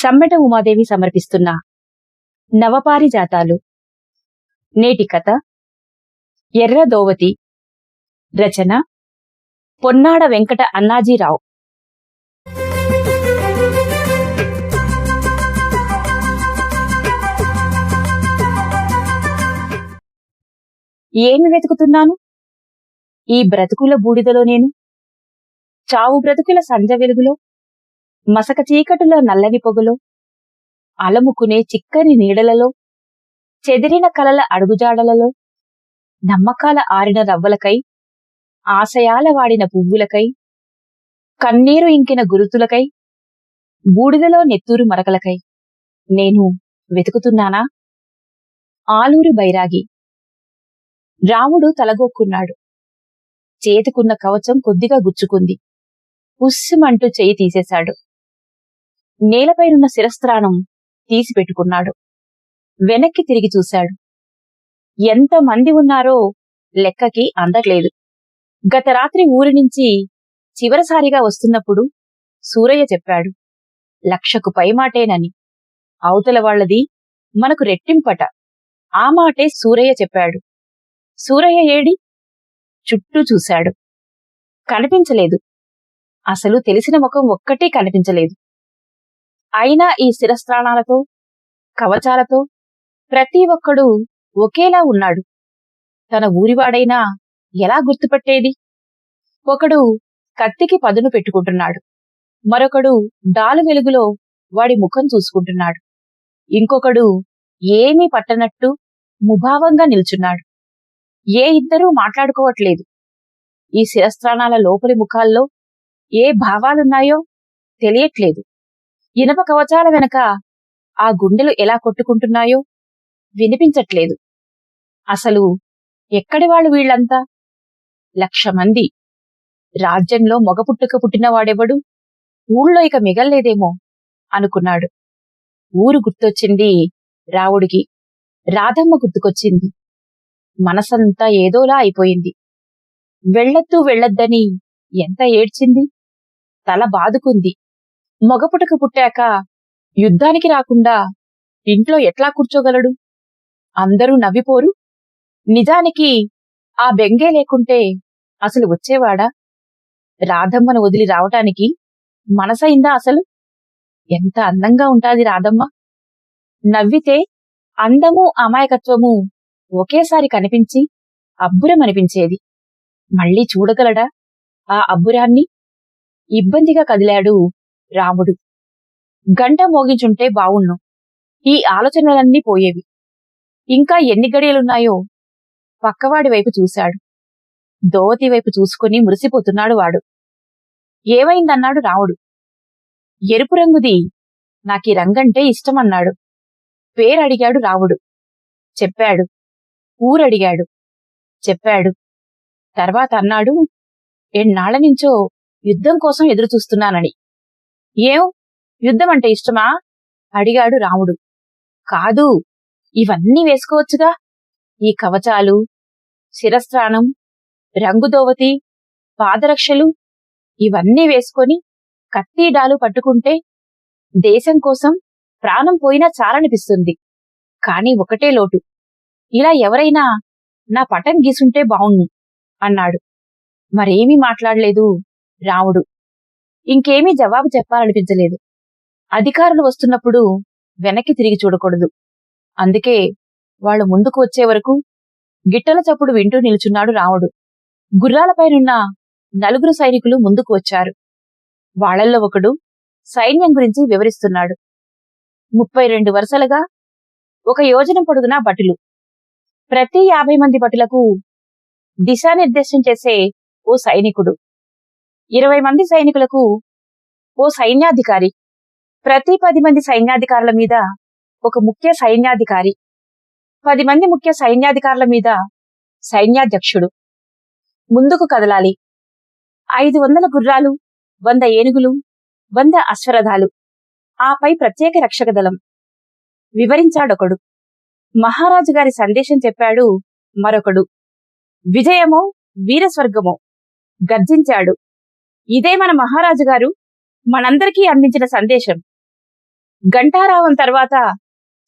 సమ్మెట ఉమాదేవి సమర్పిస్తున్న నవపారిజాతాలు. నేటి కథ. ఎర్ర దోవతి రచన. పొన్నాడ వెంకట అన్నాజీరావు. ఏమి వెతుకుతున్నాను? ఈ బ్రతుకుల బూడిదలో నేను? చావు బ్రతుకుల సంజ వెలుగులో? మసక చీకటిలో నల్లని పొగలో అలముకునే చిక్కని నీడలలో చెదిరిన కలల అడుగుజాడలలో నమ్మకాల ఆరిన రవ్వలకై ఆశయాల వాడిన పువ్వులకై కన్నీరు ఇంకిన గురుతులకై బూడిదలో నెత్తూరు మరకలకై నేను వెతుకుతున్నానా? ఆలూరు బైరాగి. రాముడు తలగొక్కున్నాడు. చేతికున్న కవచం కొద్దిగా గుచ్చుకుంది. ఉస్సుమంటూ చేయి తీసేశాడు. నేలపైనున్న శిరస్త్రాణం తీసిపెట్టుకున్నాడు వెనక్కి తిరిగి చూశాడు. ఎంత మంది ఉన్నారో లెక్కకి అందట్లేదు. గత రాత్రి ఊరి నుంచి చివరిసారిగా వస్తున్నప్పుడు సూరయ్య చెప్పాడు లక్షకు పైమాటేనని అవతల వాళ్ళది మనకు రెట్టింపట. ఆ మాటే సూరయ్య చెప్పాడు. సూరయ్య ఏడి? చుట్టూ చూశాడు. కనిపించలేదు. అసలు తెలిసిన ముఖం ఒక్కటే కనిపించలేదు. అయినా ఈ శిరస్త్రాణాలతో కవచాలతో ప్రతి ఒక్కడు ఒకేలా ఉన్నాడు. తన ఊరివాడైనా ఎలా గుర్తుపట్టేది? ఒకడు కత్తికి పదును పెట్టుకుంటున్నాడు. మరొకడు డాలు వెలుగులో వాడి ముఖం చూసుకుంటున్నాడు. ఇంకొకడు ఏమీ పట్టనట్టు ముభావంగా నిల్చున్నాడు. ఏ ఇద్దరూ మాట్లాడుకోవట్లేదు. ఈ శిరస్త్రాణాల లోపలి ముఖాల్లో ఏ భావాలున్నాయో తెలియట్లేదు. ఇనప కవచాల వెనక ఆ గుండెలు ఎలా కొట్టుకుంటున్నాయో వినిపించట్లేదు. అసలు ఎక్కడి వాళ్ళు వీళ్ళంతా? లక్ష మంది. రాజ్యంలో మగపుట్టుక పుట్టినవాడెవడు ఊళ్ళో ఇక మిగల్లేదేమో అనుకున్నాడు. ఊరు గుర్తొచ్చింది రావుడికి. రాధమ్మ గుర్తుకొచ్చింది. మనసంతా ఏదోలా అయిపోయింది. వెళ్ళొద్దు వెళ్ళొద్దని ఎంత ఏడ్చింది? తల బాదుకుంది. మగపుటకు పుట్టాక యుద్ధానికి రాకుండా ఇంట్లో ఎట్లా కూర్చోగలడు? అందరూ నవ్విపోరు. నిజానికి ఆ బెంగే లేకుంటే అసలు వచ్చేవాడా? రాధమ్మను వదిలి రావటానికి మనసైందా అసలు? ఎంత అందంగా ఉంటాది రాధమ్మ. నవ్వితే అందము అమాయకత్వము ఒకేసారి కనిపించి అబ్బురమనిపించేది. మళ్ళీ చూడగలడా ఆ అబ్బురాన్ని? ఇబ్బందిగా కదిలాడు రాముడు. గంట మోగించుంటే బావుణ్ణు ఈ ఆలోచనలన్నీ పోయేవి. ఇంకా ఎన్ని గడియలున్నాయో పక్కవాడి వైపు చూశాడు. దోవతి వైపు చూసుకుని మురిసిపోతున్నాడు వాడు. ఏమైందన్నాడు రాముడు. ఎరుపు రంగుది నాకీ రంగంటే ఇష్టమన్నాడు. పేరడిగాడు రావుడు చెప్పాడు. ఊరడిగాడు. చెప్పాడు. తర్వాత అన్నాడు ఎన్నాళ్ళ నుంచో యుద్ధం కోసం ఎదురు చూస్తున్నానని ఏం? యుద్ధం అంటే ఇష్టమా? అడిగాడు రాముడు. కాదు ఇవన్నీ వేసుకోవచ్చుగా. ఈ కవచాలు శిరస్త్రాణం రంగుదోవతి పాదరక్షలు ఇవన్నీ వేసుకొని కత్తిడాలు పట్టుకుంటే దేశం కోసం ప్రాణం పోయినా చాలనిపిస్తుంది. కాని ఒకటే లోటు. ఇలా ఎవరైనా నా పటం గీసుంటే బావుణ్ణు అన్నాడు. మరేమీ మాట్లాడలేదు రాముడు. ఇంకేమీ జవాబు చెప్పాలనిపించలేదు. అధికారులు వస్తున్నప్పుడు వెనక్కి తిరిగి చూడకూడదు. అందుకే వాళ్ళు ముందుకు వచ్చే వరకు గిట్టల చప్పుడు వింటూ నిల్చున్నాడు రాముడు. గుర్రాలపైనున్న నలుగురు సైనికులు ముందుకు వచ్చారు. వాళ్ళల్లో ఒకడు సైన్యం గురించి వివరిస్తున్నాడు. ముప్పై రెండు వరుసలుగా ఒక యోజన పొడుగున భటులు. ప్రతి యాభై మంది భటులకు దిశానిర్దేశం చేసే ఓ సైనికుడు. ఇరవై మంది సైనికులకు ఓ సైన్యాధికారి. ప్రతి పది మంది సైన్యాధికారుల మీద ఒక ముఖ్య సైన్యాధికారి. పది మంది ముఖ్య సైన్యాధికారుల మీద సైన్యాధ్యక్షుడు. ముందుకు కదలాలి. ఐదు వందల గుర్రాలు వంద ఏనుగులు వంద అశ్వరథాలు. ఆపై ప్రత్యేక రక్షక దళం. వివరించాడొకడు. మహారాజు గారి సందేశం చెప్పాడు మరొకడు. విజయమో వీరస్వర్గమో. గర్జించాడు. ఇదే మన మహారాజు గారు మనందరికీ అందించిన సందేశం. గంటారావం తర్వాత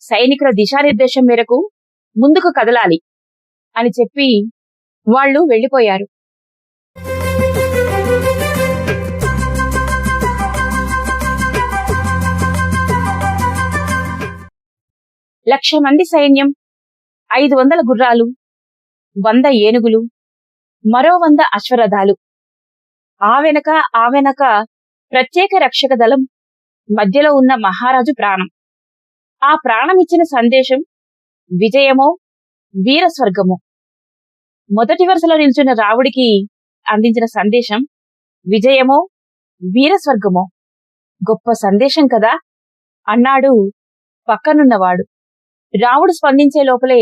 సైనికుల దిశానిర్దేశం మేరకు ముందుకు కదలాలి అని చెప్పి వాళ్ళు వెళ్ళిపోయారు లక్ష మంది సైన్యం ఐదు వందల గుర్రాలు వంద ఏనుగులు మరో వంద అశ్వరథాలు ఆ వెనక ఆ వెనక ప్రత్యేక రక్షక దళం మధ్యలో ఉన్న మహారాజు ప్రాణం. ఆ ప్రాణం ఇచ్చిన సందేశం విజయమో వీర స్వర్గమో మొదటి వరుసలో నిల్చున్న రావుడికి అందించిన సందేశం విజయమో వీర స్వర్గమో గొప్ప సందేశం కదా! అన్నాడు పక్కనున్నవాడు. రాముడు స్పందించే లోపలే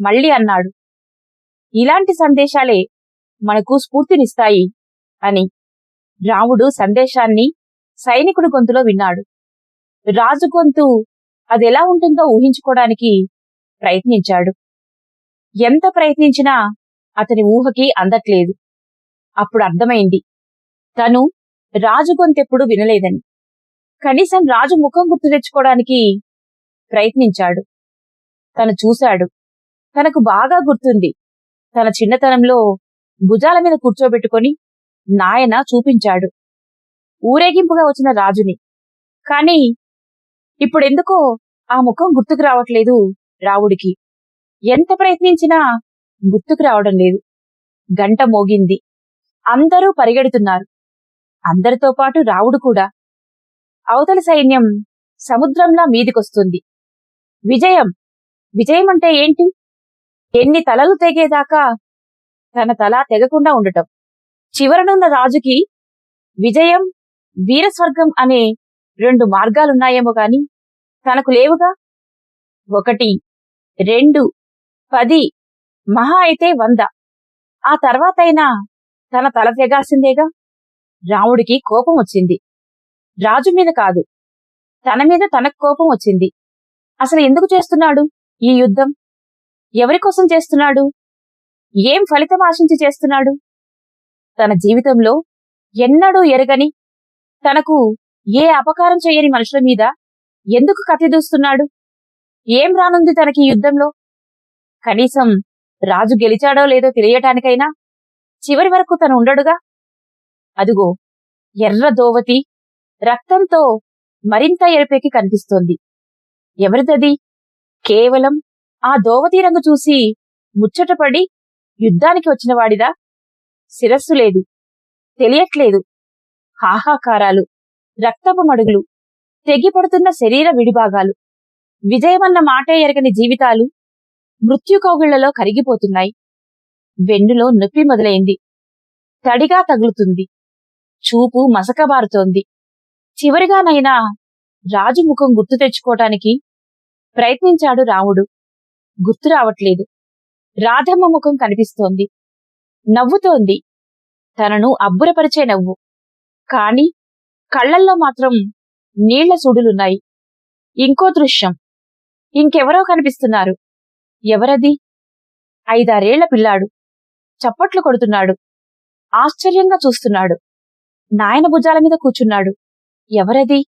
మళ్ళీ అన్నాడు. ఇలాంటి సందేశాలే మనకు స్ఫూర్తినిస్తాయి అని. రాముడు సందేశాన్ని సైనికుడి గొంతులో విన్నాడు. రాజు గొంతు అదెలా ఉంటుందో ఊహించుకోవడానికి ప్రయత్నించాడు. ఎంత ప్రయత్నించినా అతని ఊహకి అందట్లేదు. అప్పుడు అర్థమైంది. తను రాజు గొంతెప్పుడు వినలేదని. కనీసం రాజు ముఖం గుర్తు తెచ్చుకోవడానికి ప్రయత్నించాడు. తను చూశాడు. తనకు బాగా గుర్తుంది. తన చిన్నతనంలో భుజాల మీద కూర్చోబెట్టుకొని నాయన చూపించాడు. ఊరేగింపుగా వచ్చిన రాజుని. కాని ఇప్పుడెందుకో ఆ ముఖం గుర్తుకు రావట్లేదు రావుడికి. ఎంత ప్రయత్నించినా గుర్తుకు రావడం లేదు. గంట మోగింది. అందరూ పరిగెడుతున్నారు. అందరితో పాటు రావుడు కూడా. అవతలి సైన్యం సముద్రంలా మీదికొస్తుంది. విజయం! విజయం అంటే ఏంటి? ఎన్ని తలలు తెగేదాకా తన తల తెగకుండా ఉండటం. చివరనున్న రాజుకి విజయం వీరస్వర్గం అనే రెండు మార్గాలున్నాయేమో గాని తనకు లేవుగా? ఒకటి రెండు పది మహా అయితే వంద. ఆ తర్వాతైనా తన తల తెగాల్సిందేగా? రాముడికి కోపం వచ్చింది. రాజు మీద కాదు తన మీద తనకు కోపం వచ్చింది. అసలు ఎందుకు చేస్తున్నాడు ఈ యుద్ధం? ఎవరి కోసం చేస్తున్నాడు? ఏం ఫలితం ఆశించి చేస్తున్నాడు? తన జీవితంలో ఎన్నడూ ఎరగని తనకు ఏ అపకారం చేయని మనుషుల మీద ఎందుకు కథెదూస్తున్నాడు ఏం రానుంది తనకి యుద్ధంలో? కనీసం రాజు గెలిచాడో లేదో తెలియటానికైనా చివరి వరకు తను ఉండడుగా? అదుగో ఎర్ర దోవతి రక్తంతో మరింత ఎరుపెక్కి కనిపిస్తోంది. ఎవరిదది? కేవలం ఆ దోవతి రంగు చూసి ముచ్చటపడి యుద్ధానికి వచ్చిన వాడిదా? శిరస్సు లేదు. తెలియట్లేదు. హాహాకారాలు రక్తపు మడుగులు తెగిపడుతున్న శరీర విడిభాగాలు విజయమన్న మాటే ఎరగని జీవితాలు మృత్యుకౌగిళ్ళలో కరిగిపోతున్నాయి. వెన్నులో నొప్పి మొదలైంది. తడిగా తగులుతుంది. చూపు మసకబారుతోంది. చివరిగానైనా రాజు ముఖం గుర్తు తెచ్చుకోవటానికి ప్రయత్నించాడు రాముడు. గుర్తు రావట్లేదు. రాధమ్మ ముఖం కనిపిస్తోంది. నవ్వుతోంది. తనను అబ్బురపరిచే నవ్వు. కాని కళ్ళల్లో మాత్రం నీళ్ళ సూడులున్నాయి. ఇంకో దృశ్యం. ఇంకెవరో కనిపిస్తున్నారు. ఎవరది? ఐదారేళ్ళ పిల్లాడు. చప్పట్లు కొడుతున్నాడు. ఆశ్చర్యంగా చూస్తున్నాడు. నాయన భుజాల మీద కూర్చున్నాడు. ఎవరది?